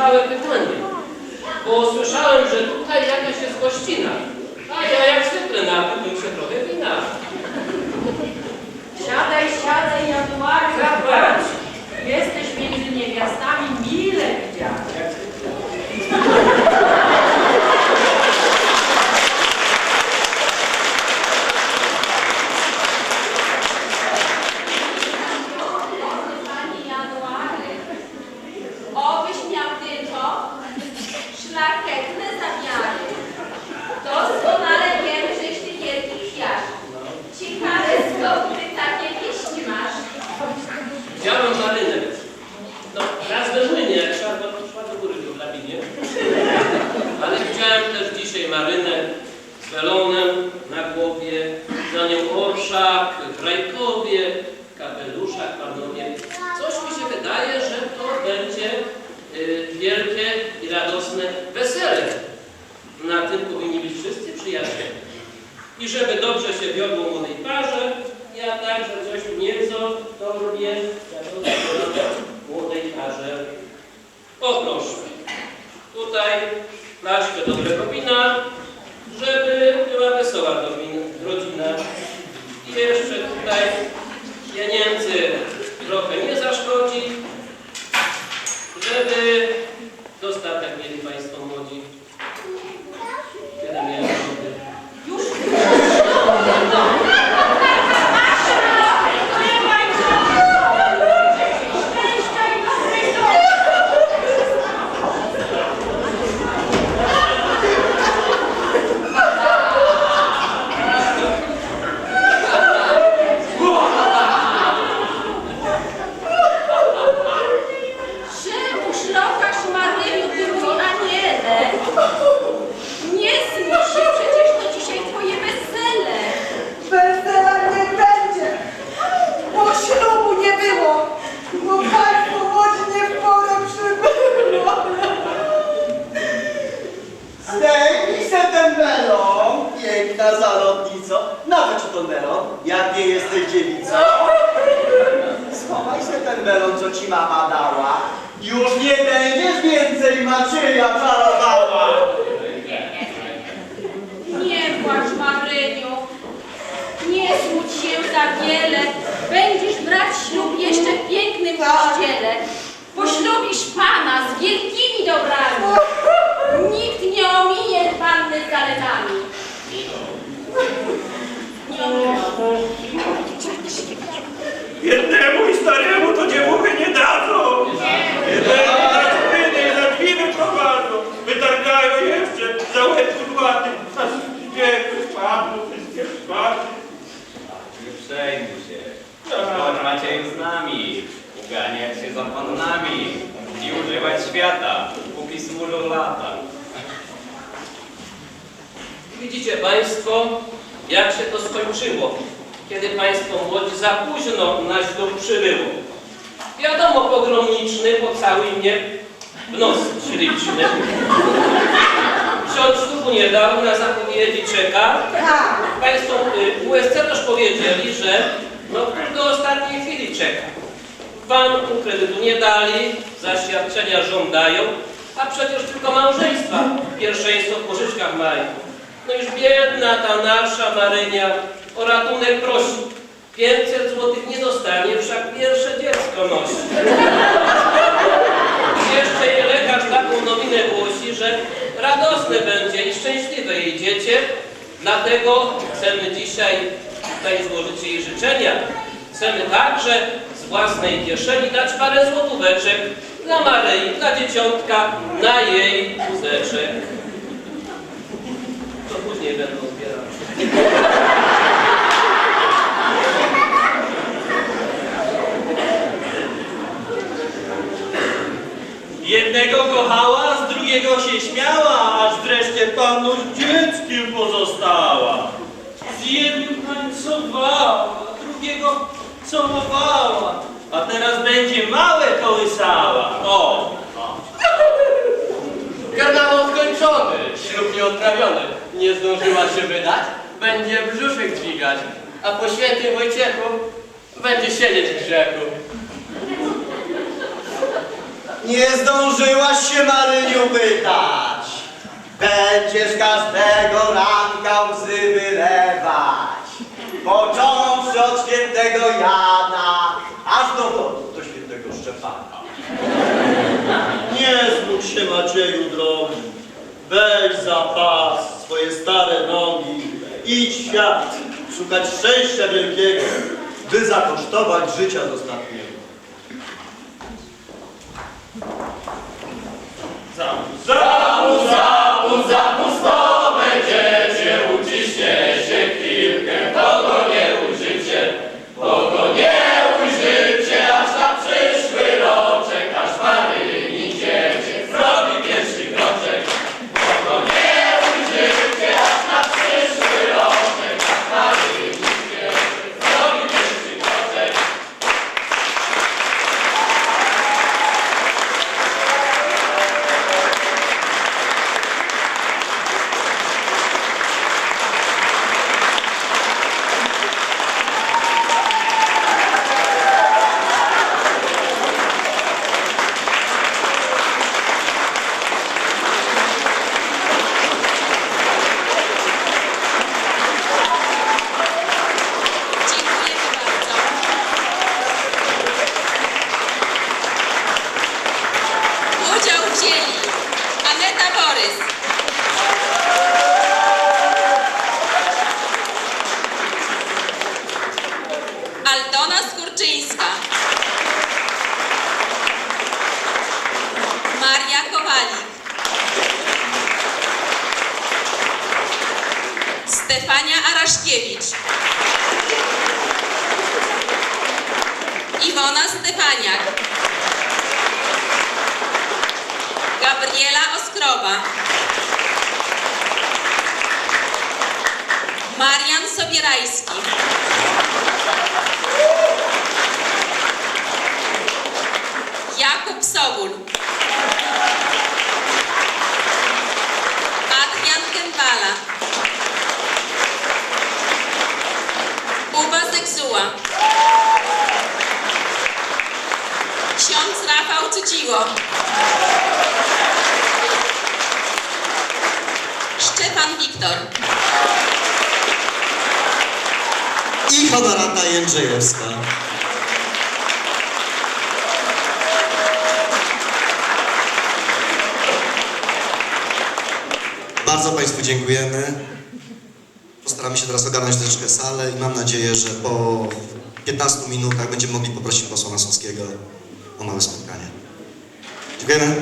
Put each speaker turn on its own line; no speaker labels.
małe pytanie. Bo słyszałem, że tutaj jakaś jest gościna. A ja jak zwykle napiłbym się trochę wina.
Siadaj, siadaj, January.
Zabrać. Na głowie, za nią orszak, grajkowie, kapeluszach, panowie. Coś mi się wydaje, że to będzie y, wielkie i radosne wesele. Na tym powinni być wszyscy przyjaciele. I żeby dobrze się wiodło młodej parze, ja także coś nieco wiadomo, młodej parze. O proszę, tutaj flaszkę dobrego wina, żeby była wesoła rodzina. I jeszcze tutaj pieniędzy trochę nie zaszkodzi, żeby dostatek mieli Państwo młodzi. Tyle miałem wody.
Już Szczęścia i dobrej doby.
Czemu szlokasz Maryniu, ty mój aniele? Nie smuć się, przecież to dzisiaj twoje wesele.
Wesela nie będzie, bo ślubu nie było, bo państwo młodzi nie w porę przybyło.
Zdejmij se ten melon, piękna zalotnico, nawet ci to melon, jak nie jesteś dziewicą. Schowaj se ten melon, co ci mama dała. Już nie będziesz więcej Macieja czarowała.
Nie płacz, Maryniu. Nie smuć się za wiele. Będziesz brać ślub jeszcze w pięknym kościele. Poślubisz Pana z wielkimi dobrami. Nikt nie ominie Panny z zaletami. Nie ominie.
Jednemu i staremu to dziewuchy nie dadzą. Jednemu na spiny, za drzwi wyprowadzą. Wytargają jeszcze za łeb kudłaty. A spadną, wszystkie spadły.
Nie przejmuj się. Skoro macie już z nami, uganiać się za pannami i używać świata, póki służą lata.
Widzicie Państwo, jak się to skończyło, kiedy Państwo młodzi za późno na ślub przybyło. Wiadomo, pogromniczny pocałuj mnie w nos śliczny. Ksiądz ślubu nie dał, na zapowiedzi czeka. Państwo y, w USC też powiedzieli, że no do ostatniej chwili czeka. Banku kredytu nie dali, zaświadczenia żądają, a przecież tylko małżeństwa pierwszeństwo w pożyczkach mają. No już biedna ta nasza Marynia o ratunek prosi. 500 złotych nie dostanie, wszak pierwsze dziecko nosi. Jeszcze jej lekarz taką nowinę głosi, że radosne będzie i dziecię. Dlatego chcemy dzisiaj tutaj złożyć jej życzenia. Chcemy także z własnej kieszeni dać parę złotóweczek dla Maryi, dla dzieciątka, na jej wózeczek. To później będą zbierać.
Jednego kochała, z drugiego się śmiała, aż wreszcie panu dzieckiem pozostała. Z jednym tańcowała, drugiego całowała, a teraz będzie małe kołysała. O!
Karnawał skończony, ślub nieodprawiony. Nie zdążyła się wydać, będzie brzuszek dźwigać, a po świętym Wojciechu będzie siedzieć w grzechu.
Nie zdążyłaś się Maryniu pytać. Będziesz każdego ranka łzy wylewać. Począwszy od świętego Jana, aż do wodu do świętego Szczepana.
Nie zbudź się Macieju drogi. Weź za pas swoje stare nogi. Idź w świat, szukać szczęścia wielkiego.
By zakosztować życia z
Salve! Salve! Aneta Borys, Aldona Skurczyńska, Maria Kowalik, Stefania Araszkiewicz, Iwona Stefaniak, Gabriela Oskrowa, Marian Sobierajski, Jakub Sobul, Adrian Gębala, Kuba Zeksuła, Ksiądz Rafał Cuciło. Szczepan Wiktor.
I Honorata Jędrzejewska.
Bardzo Państwu dziękujemy. Postaramy się teraz ogarnąć troszeczkę salę i mam nadzieję, że po 15 minutach będziemy mogli poprosić posła Masowskiego małe spotkanie. Dziękujemy.